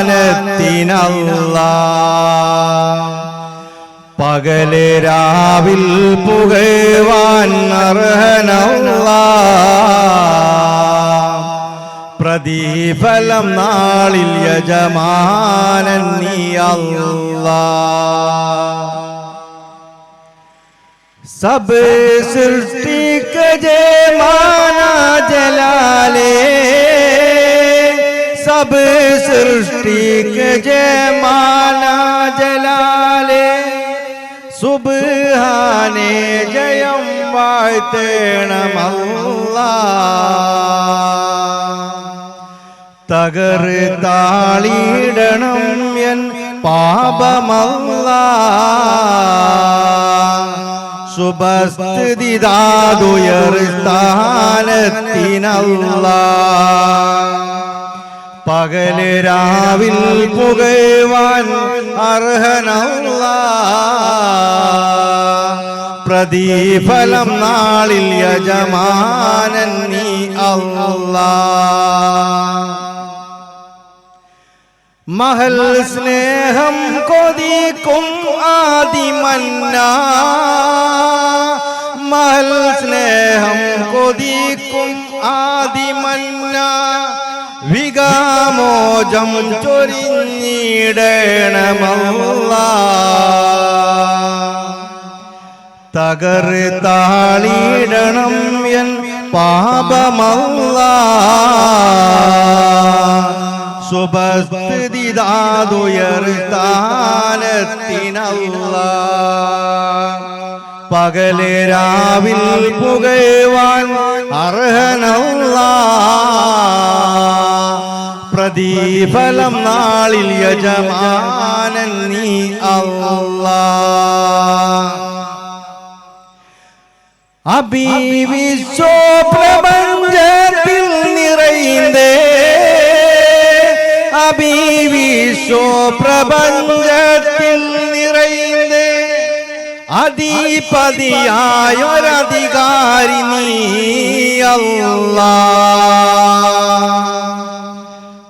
സ്ഥാനത്തിനല്ല പകല് രാവിൽ പുകവാൻ അർഹനല്ല പ്രതിഫലം നാളിൽ യജമാനൻ നീ അല്ലാ सब सृष्टि के जे माना जलाले सब सृष्टि के जे माना जलाले സുബ്ഹാനെ ജയം വാഴ്ത്തേണമല്ല തകർ താളിയിടണം എൻ പാപമല്ല സുബസ്ഥിതിതാതുയർ സ്ഥാനത്തിനല്ല പകൽ രാവിൽ പുകയുവാൻ അർഹനല്ല. പ്രതിഫലം നാളിൽ യജമാനൻ നീ അല്ല. മഹൽ സ്നേഹം കൊതിക്കും ആദിമന്ന. മഹൽ സ്നേഹം കൊതിക്കും ആദിമന്ന. വികാമോജം ചൊരിഞ്ഞിടേണമല്ല. തകറ് താളിടണം എൻ പാപമല്ല. സുബസ്ഥിതിതാതുയർ സ്ഥാനത്തിനല്ല പകൽ രാവിൽ പുകയുവാൻ അർഹനല്ല. പ്രതിഫലം നാളിൽ യജമാനൻ നീ അല്ലാ. അഭിവിശ്വ പ്രപഞ്ചത്തിൽ നിറയുന്നേ. അഭിവിശ്വ പ്രപഞ്ചത്തിൽ നിറയുന്നേ. അധിപതിയായൊരധികാരി നീ അല്ലാ.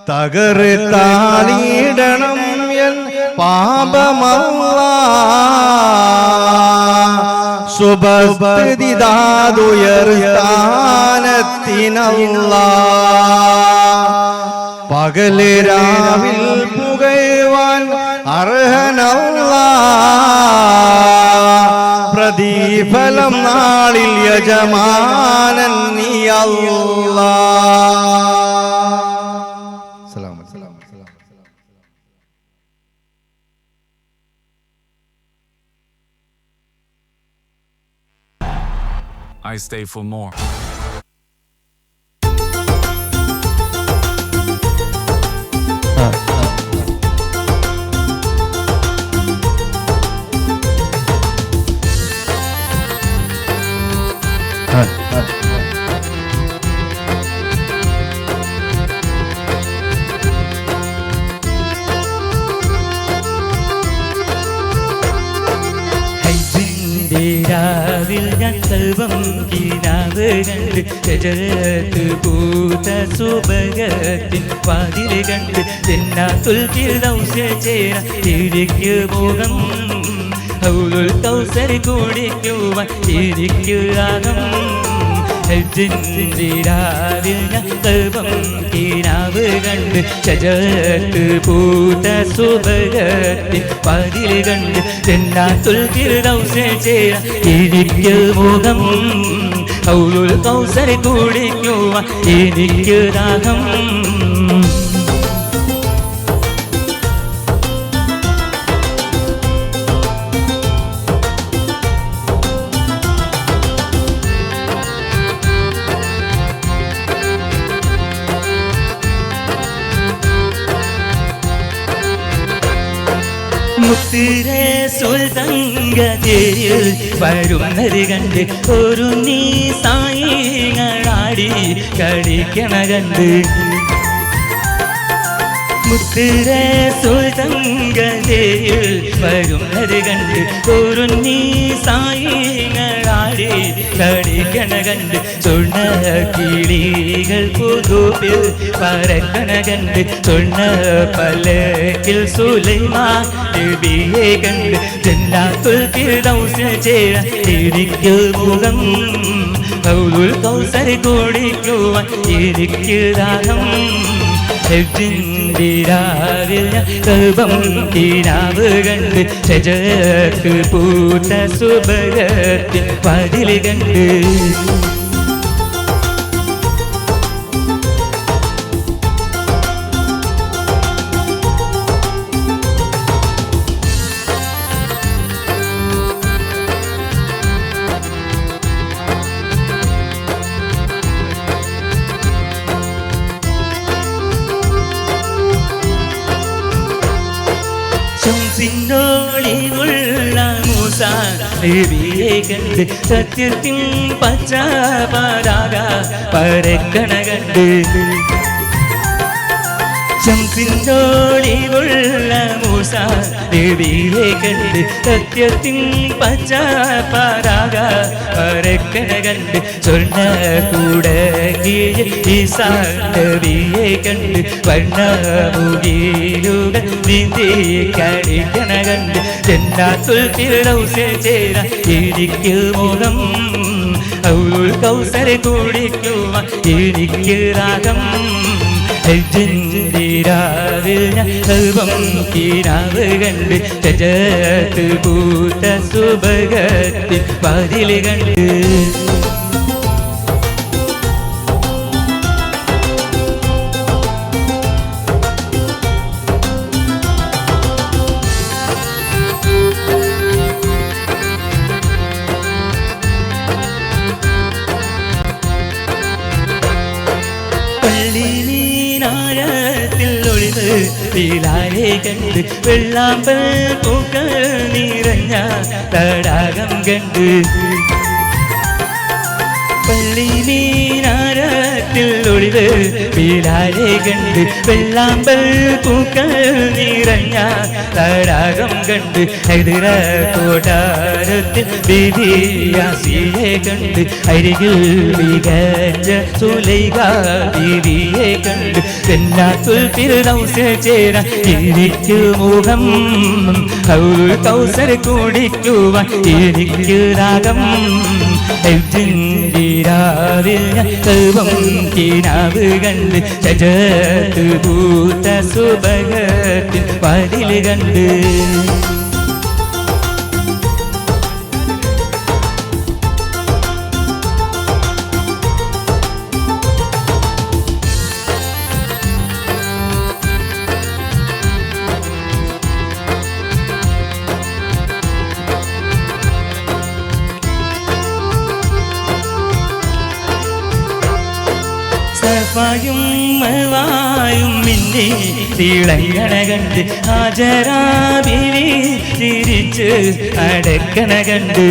തകർ താളിയിടണം എൻ പാപമല്ല. സുബസ്ഥിതിതാതുയർ സ്ഥാനത്തിനല്ല. പകൽ രാവിൽ പുകയുവാൻ അർഹനല്ല. പ്രതിഫലം നാളിൽ യജമാനൻ നീ അല്ലാ I stay for more. കിനാവ് കണ്ട് രജത്ത് പൂത്ത സുഭഗത്തിൻ വാതിൽ കണ്ട് തെന്നാത്തുൽ തിരുദൗസ്യ ചേര തിരിക്ക് മുഖം. ഹൗലുൽ കൗസരി കുടിക്കുവാൻ രാഗം ഹജ്ജിന്റെ രാവിൽ ഞാൻ കൽവം കിനാവ് കണ്ട് ഷജത്ത് പൂത്ത സുഭഗത്തിൻ പതിൽ കണ്ട് തെന്നാത്തുൽ തിരുദൗസ്യ ചേര തിരിക്ക് മുഖം. ഔലുൽ കൗസരി കുടിക്കുവാൻ എനിക്ക് രാഗം മുത്തിരെ സുൽതങ്കയിൽ വരുന്നത് കണ്ട് ഒരു നീ സായിങ്ങളാടി കളിക്കണ കണ്ട്. മുത്തിര സുതങ്കതയിൽ വരുന്നത് കണ്ട് കുറുന്നീ സായിങ്ങളാടി കളിക്കണ കണ്ട് ചുണ്ണ കിളികൾ പുതുപ്പിൽ പറക്കണ കണ്ട് ചുണ്ണ പലക്കിൽ സുലൈമാ നബിയെ കണ്ട് ജന്നാത്തുൽ ഫിർദൗസിൽ ചേരാൻ എനിക്ക് മുഖം. കൗലുൽ കൗസർ കുടിക്കുവാൻ എനിക്ക് ദാഹം. കൽപം തീരാവ് കണ്ട് ശജക്ക് പൂത്ത സുഭഗത്തിൽ പതിൽ കണ്ട് മൂസ ദേവിയെ കണ്ട് സത്യത്തിൻ പച്ച പരാഗ ശംസിന്നോളിലുള്ള മൂസ ദേവിയെ കണ്ട് സത്യത്തിൻ പച്ച പാരാക പരക്കണ കണ്ട് സ്വർണ കൂട ഈസാവിയെ കണ്ട് കളിക്കണ കണ്ട് ജന്നാത്തുൽ ഫിർദൗസിൽ ചേരാൻ എനിക്ക് മോഹം ഔലുൽ രാഗം. രാവിൽ സർവം തീരാവ് കണ്ട് ചജത്ത് പൂത്ത സുഭഗത്തിൽ കണ്ട് വെള്ളാമ്പൽ പൂക്കൾ നിറഞ്ഞ തടാകം കണ്ട് പള്ളിനീനാരത്തിൽ ഒളിവ് വീലാരെ കണ്ട് വെള്ളാമ്പൽ പൂക്കൾ നിറഞ്ഞ തടാകം കണ്ട് എതിര കോട്ടാരത്തിൽ ബിബിയാസിയെ കണ്ട് അരികിൽ മികച്ച സുലൈക ബീവിയെ കണ്ട് എന്നാത്തുൽ ഫിർദൗസിൽ ചേര എനിക്ക് മുഖം കൗസർ കുടിക്കുവാൻ എനിക്ക് രാഗം രാവിൽ സർവം കിനാവ് കണ്ട് ചജത്ത് പൂത്ത സുഭഗത്തിൽ പതിൽ കണ്ട്. തിളങ്ങണ കണ്ട് തിരിച്ച് അടക്കണ കണ്ട്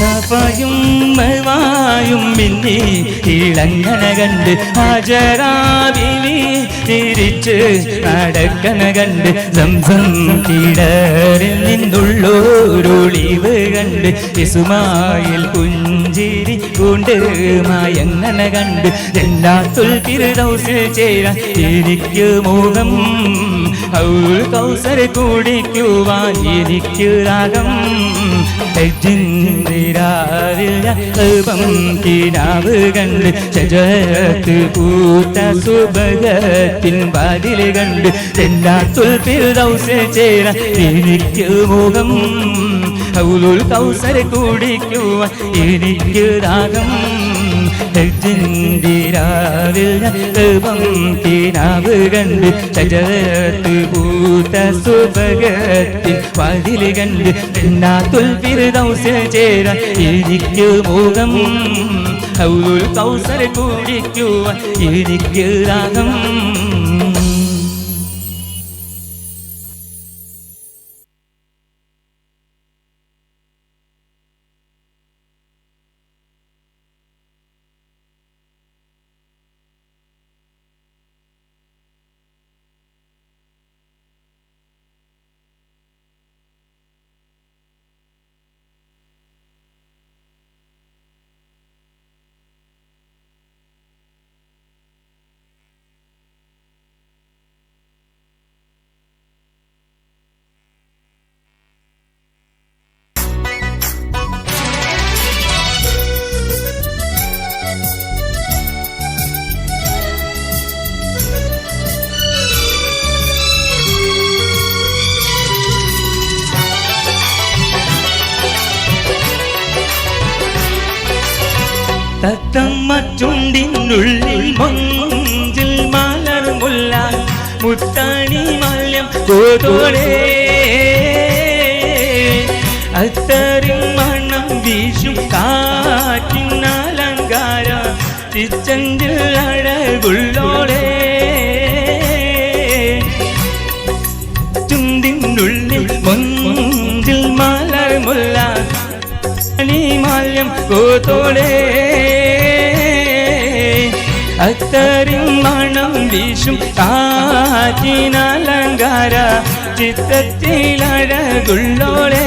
തപയും മവായും മിന്നി തിളങ്ങണ കണ്ട് ഹാജരാബിലി തിരിച്ച് നടക്കണ കണ്ട് സംസം കിടറിൽ നിന്നുള്ളോരൊളിവ് കണ്ട് ഇസുമായിൽ പുഞ്ചിരി കൊണ്ട് മയങ്ങണ കണ്ട് രണ്ടാത്തുൽ തിരുദൗസിൽ ചേരാൻ തിരിക്ക് മുഖം ഔൽ കൗസർ കുടിക്കുവാൻ ഇരിക്കു രാഗം. കൽപം കിനാവ് കണ്ട് ശജത്ത് പൂത്ത സുഭഗത്തിൻ വാതിൽ കണ്ട് രണ്ടാത്തുൽ ദൗസ ചേര എനിക്ക് മുഖം. ഔലുൽ കൗസർ കുടിക്കുവാൻ എനിക്ക് രാഗം ഞാൻ കിനാവ് കണ്ട് ശജത്ത് പൂത്ത സുഭഗത്തിൻ പതിൽ കണ്ട് എന്നാത്തുൽ ഫിർദൗസിൽ ചേരാൻ ഇരിക്കു മുഖം. ഔലുൽ കൗസർ കുടിക്കുവാൻ ഇരിക്കു രാഗം മാല്യം കൂത്തോടെ അത്തരും മണം വീശും കാറ്റിനലങ്കാര ചിത്തത്തിലഴകുള്ളോളേ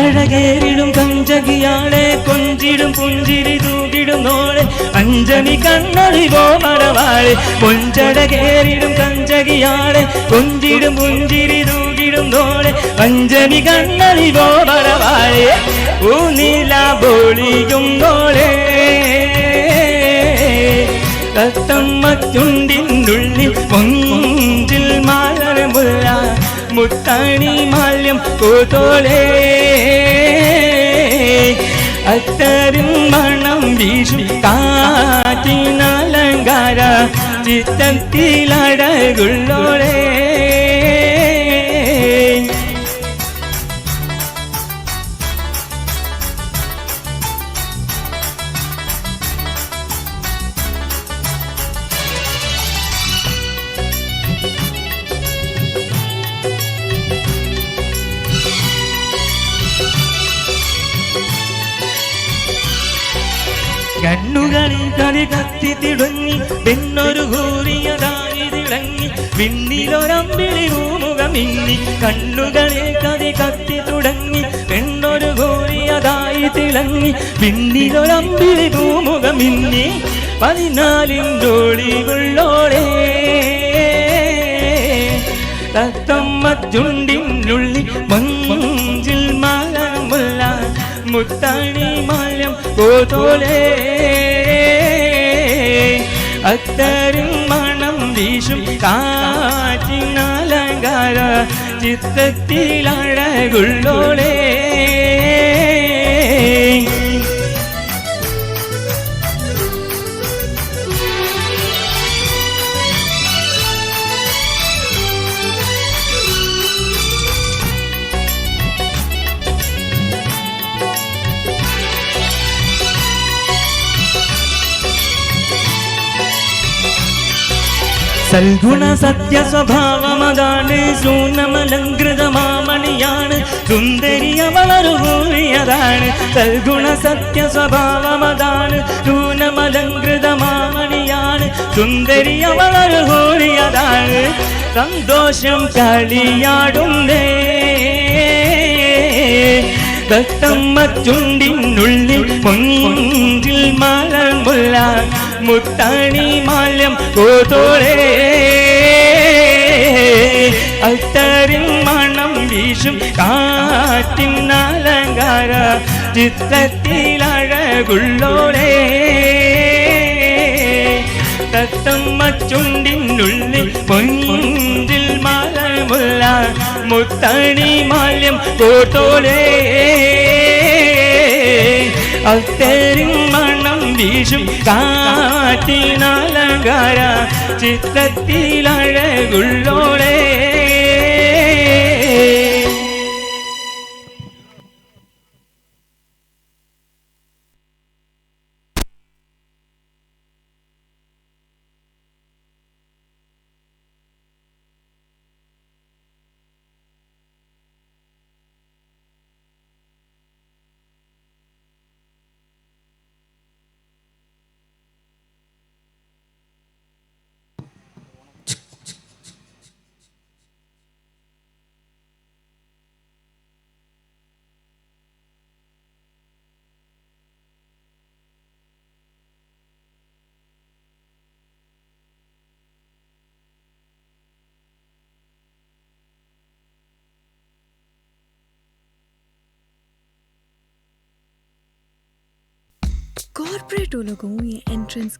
മൊഞ്ചഴകേറിടും കഞ്ചകിയാളെ കൊഞ്ചിടും പുഞ്ചിരി തൂകിടും നോളെ അഞ്ജനി കണ്ണടി ഗോമരവാളെ മൊഞ്ചഴകേറിടും കഞ്ചകിയാളെ കൊഞ്ചിടും പുഞ്ചിരി തൂകിടും നോളെ അഞ്ജനി കണ്ണടി ഗോമരവാളെ ഓ നീല ബോളിയും നോളെ. തത്തമ്മ ചുണ്ടിനുള്ളിൽ മൊഞ്ചിൽ മലർമുല്ല മുത്താണി മാല്യം കോതോളേ അത്തരും മണം വീശും കാറ്റിനലങ്കാര ചിത്തത്തിലടകുള്ളോളേ കണ്ണുകളിൽ കളി കത്തി തിടുങ്ങി പെണ്ണൊരു കൂറിയതായി തിളങ്ങി വിണ്ണിലൊരമ്പിളി ഭൂമുഖം ഇന്നി കണ്ണുകളിൽ കളി കത്തി തുടങ്ങി പെണ്ണൊരു കൂറിയതായി തിളങ്ങി വിണ്ണിലൊരമ്പിളി ഭൂമുഖം ഇന്നി പതിനാലിന്റോളികൊള്ളോളേ തത്തമ്മ ചുണ്ടിനുള്ളി മഞ്ചിൽ മുത്താണി മാലം കോതോലേ അത്തരും മണം വീശും കാറ്റിനലങ്കാര ചിത്തത്തിലഴകുള്ളോളേ സൽഗുണ സത്യ സ്വഭാവമതാണ് ശൂന്യമലങ്കൃത മാമണിയാണ് സുന്ദരിയ വളരുകൂറിയതാണ് സൽഗുണ സത്യ സ്വഭാവമതാണ് ശൂന്യമലങ്കൃത മാമണിയാണ് സുന്ദരിയ വളരുകൂറിയതാണ് സന്തോഷം കളിയാടുന്നേ. തത്തമ്മ ചുണ്ടിനുള്ളിൽ പൊഞ്ചിൽ മലമുള്ള മുത്താണി മാലം കോതോളേ. അത്തറിൽ മണം വീശും കാറ്റിൻ അലങ്കാര ചിത്രത്തിലഴകുള്ളോളേ തത്തമ്മ ചുണ്ടിനുള്ളിൽ പൊഞ്ചിൽ മലമുള്ള മുത്തണി മാല്യം കോട്ടോളേ മണം വീശും കാറ്റിനലങ്കാര ചിത്രത്തിലഴകുള്ളോളേ. कॉर्पोरेट लोगों ये एंट्रेंस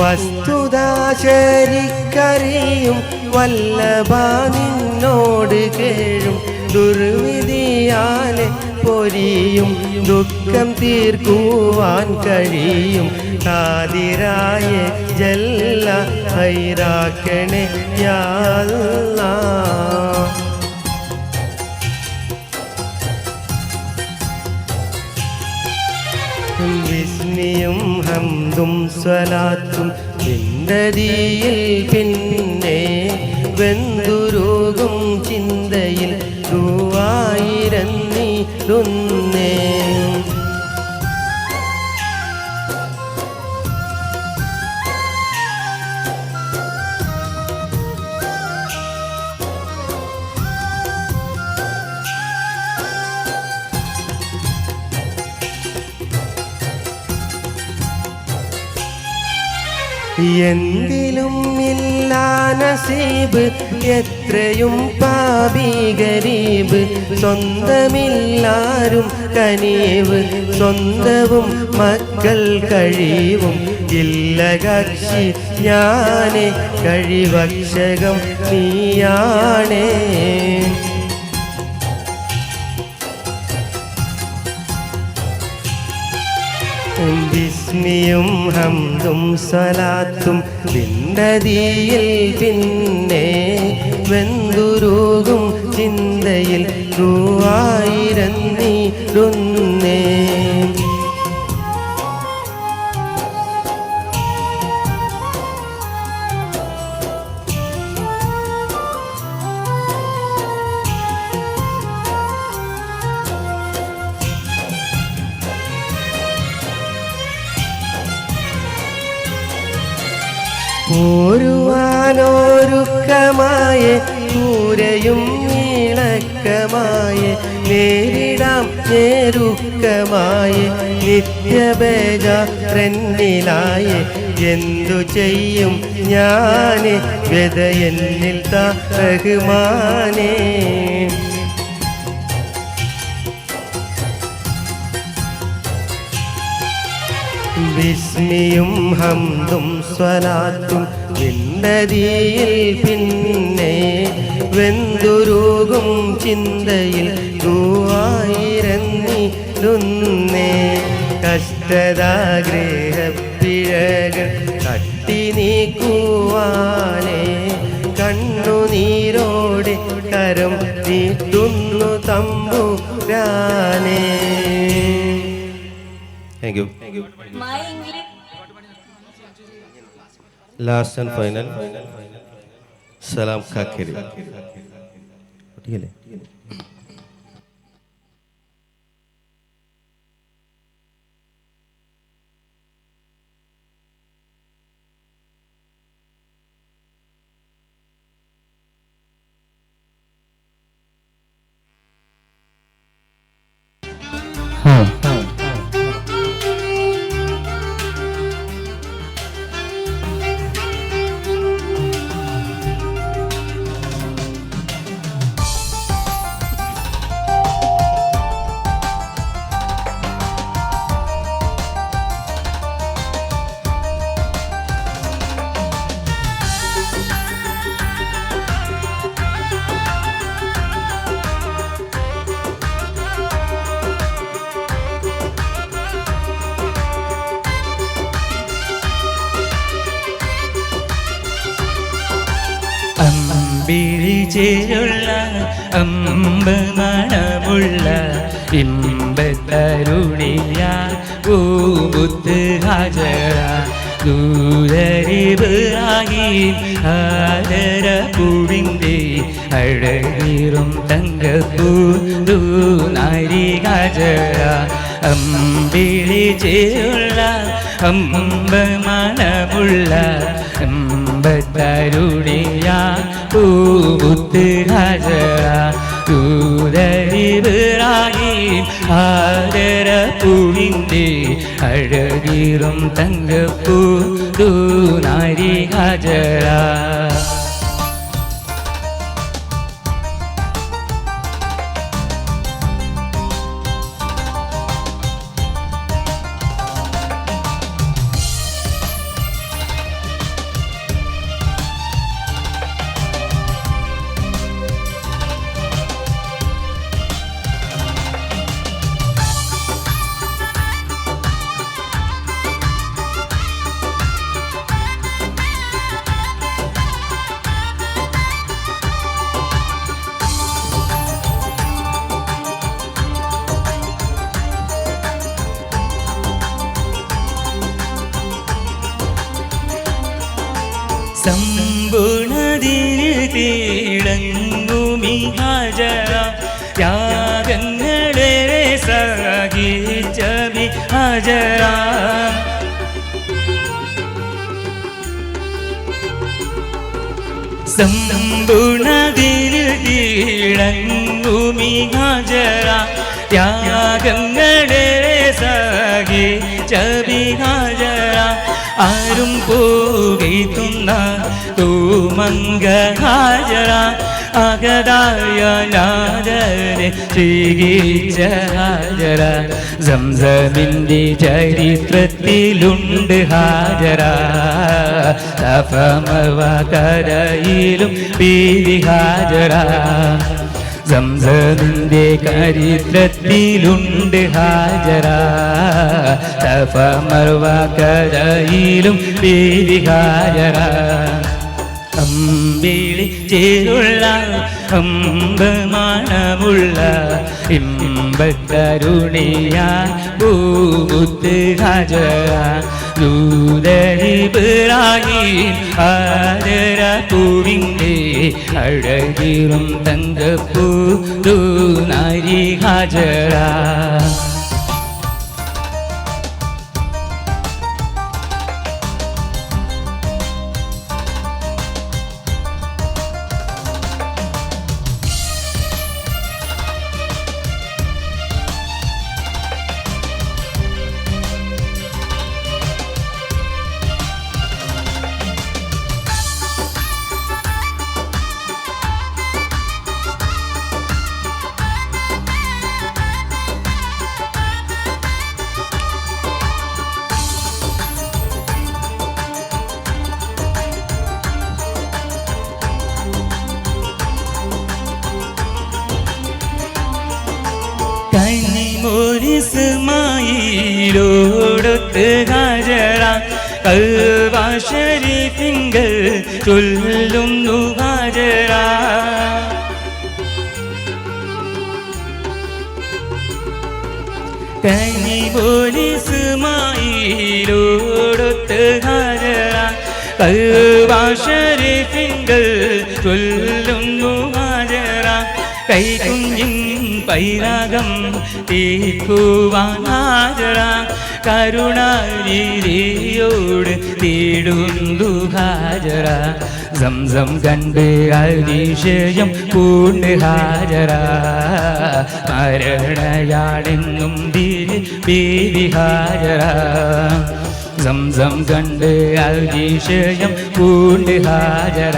വസ്തുത ശരിക്കറിയും വല്ലഭ നിന്നോട് കേഴും. ദുർവിധിയാലെ പൊരിയും ദുഃഖം തീർക്കുവാൻ കഴിയും. കാതിരായ ജല്ല ഹൈറാക്കണേ യാല്ലാ. വിസ്മിയും ഹംദും സ്വലാത്തും ചിന്തതിയിൽ പിന്നെ വെന്തുരോഗം ചിന്തയിൽ ദുവായിരന്നിടുന്നേ നസീബ് എത്രയും പാപി ഗരീബ്. സ്വന്തമില്ലാരും കനീവ് സ്വന്തവും മക്കൾ കഴിവും. ഇല്ല കക്ഷി ഞാനേ കഴിവക്ഷകം നീയാണേ. വിസ്മിയും ഹംദും സ്വലാത്തും വിണ്ടതിയിൽ പിന്നെ വെന്തുരുകും ചിന്തയിൽ ൂവായിരന്നിടുന്നേ പോരുവാനോരുക്കമായ കൂരയും ഇണക്കമായ നേരിടാം നേരുക്കമായ നിത്യബേജ ഫ്രണ്ടിലായ എന്തു ചെയ്യും ഞാൻ? വ്യതയെന്നിൽ താ റഹ്മാനേ. വിസ്മിയും ഹംദും സ്വലാത്തും വിണ്ടതിയിൽ പിന്നെ വെന്തുരുകും ചിന്തയിൽ ദുവായിരന്നിടുന്നേ കഷ്ടതാഗ്രഹപ്പിഴകൾ തട്ടി നീക്കുവാനേ. കണ്ണുനീരോടെ കരം നീട്ടുന്നു തമ്പുരാനേ. Thank you last and final Salam Kakkeri കുട്ടിയല്ലേ ചേരുള്ള അമ്പമണമുള്ള ഇമ്പത്തരുണിയ പൂമുത്ത് ഹാജറ ദൂരരിബാഹിം ആദര പൂവിന്റെ അഴകീറും തങ്കപ്പൂ ദൂനാരി ഹാജറ അമ്പിളി ചേരുള്ള അമ്പമണമുള്ള അമ്പത്തരുണിയ പൂമുത്ത് ഹാജറ ദൂരരിബാഹിം ആദര പൂവിന്റെ അഴകീറും തങ്കപ്പൂ ദൂനാരി ഹാജറ. ബി ഹാജറ സമ്പൂർണതിന് തീളങ്ങുമി ഹാജറ ത്യാഗങ്ങളേറെ സഹിച്ച ചവി ഹാജറ ആരും പോകെയ്ത്തുന്ന തൂമങ്ക ഹാജറ അകതായ നാദനെ സ്വീകരിച്ച ഹാജര. സംസമിന്റെ ചരിത്രത്തിലുണ്ട് ഹാജര. സഫമവ കരയിലും പീതി ഹാജര. സംസമിന്റെ ചരിത്രത്തിലുണ്ട് ഹാജര. സഫമർവ കരയിലും പീതി ഹാജറ അമ്പിളി ചേരുള്ള അമ്പമാനമുള്ള ഇമ്പക്കരുണിയ ഭൂത്ത് ഹാജറ ദൂതരിബിറായി ആദര പൂവിന്റെ അഴകിറും തങ്കപ്പൂ ദൂനാരി ഹാജറ തിങ്കൾ ചൊല്ലുന്നു ഹാജറ കനിമോരിസുമായിലോടൊത്ത് ഹാജറ കൽവാ തിങ്കൾ ചൊല്ലുന്നു ഹാജറ കൈകുഞ്ഞിൻ പൈരാഗം തീക്കുവാനാജറ കരുണാരിയോട് തീടുന്നു ഹാജറ സംസം കണ്ട് അതിശയം പൂണ്ട് ഹാജറ മരണയാണെന്നും തിരി പീലി ഹാജറ സംസം കണ്ട് അതിശയം പൂണ്ട് ഹാജര.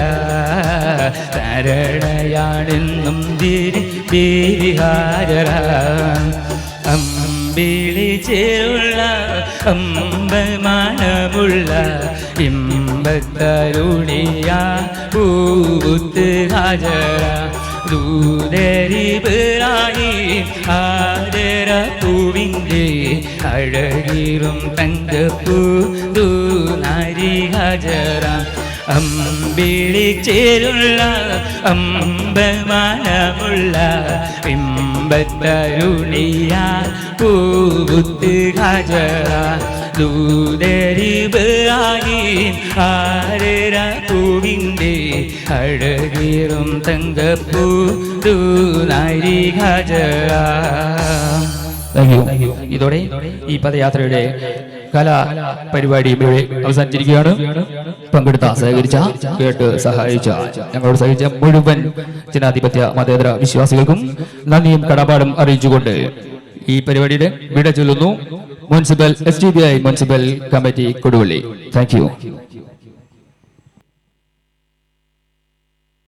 തരണയാണെന്നും തിരി പേരി ഹാജര. അമ്പിളി ചേരുള്ള അമ്പമാനമുള്ള ഇമ്പത്തരുണിയ പൂത്ത് ഹാജര. ദൂതരിബിറായി ആദര പൂവിന്റെ അഴകിറും തങ്കപ്പൂ ദൂനാരി ഹജറ. അമ്പിളിച്ചേരുള്ള അമ്പമാനമുള്ള ഇമ്പത്തരുണിയ പൂവുത്ത് ഹജറ. ദൂതരിബായി ആരര പൂവിന്റെ അഴകീറും തങ്കപ്പൂ ഇതോടെ ഈ പദയാത്രയുടെ കലാ പരിപാടി ഇവിടെ അവസാനിച്ചിരിക്കുകയാണ്. പങ്കെടുത്ത സഹകരിച്ച കേട്ട് സഹായിച്ച ഞങ്ങളോട് സഹിച്ച മുഴുവൻ ജനാധിപത്യ മതേതര വിശ്വാസികൾക്കും നന്ദിയും കടപാടും അറിയിച്ചുകൊണ്ട് ഈ പരിപാടിയുടെ വിട ചൊല്ലുന്നു. Municipal S T B I municipal committee Koduvally. Thank you